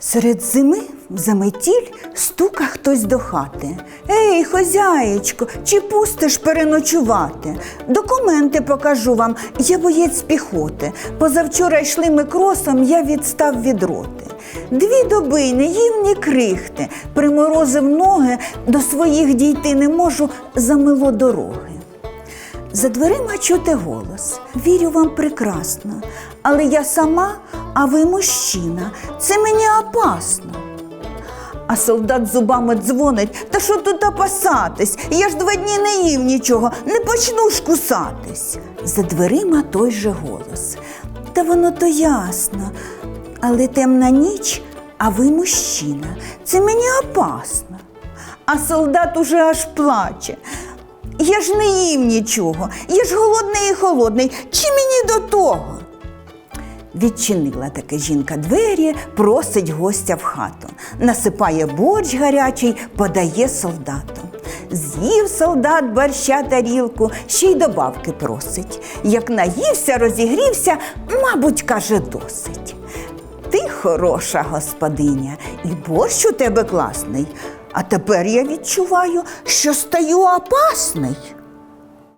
Серед зими в заметіль стука хтось до хати. Ей, хозяєчко, чи пустиш переночувати? Документи покажу вам, я боєць піхоти. Позавчора йшли ми кросом, я відстав від роти. Дві доби не їв ні крихти, приморозив ноги, до своїх дійти не можу, замило дороги. За дверима чути голос. Вірю вам прекрасно. Але я сама, а ви мужчина. Це мені опасно. А солдат зубами дзвонить. Та що тут опасатись? Я ж два дні не їв нічого, не почну ж кусатись. За дверима той же голос. Та воно то ясно. Але темна ніч, а ви мужчина. Це мені опасно. А солдат уже аж плаче. Я ж не їм нічого, я ж голодний і холодний. Чи мені до того? Відчинила таки жінка двері, просить гостя в хату, насипає борщ гарячий, подає солдату. З'їв солдат борща тарілку, ще й добавки просить. Як наївся, розігрівся, мабуть, каже, досить. Ти хороша господиня, і борщ у тебе класний. А тепер я відчуваю, що стаю опасний.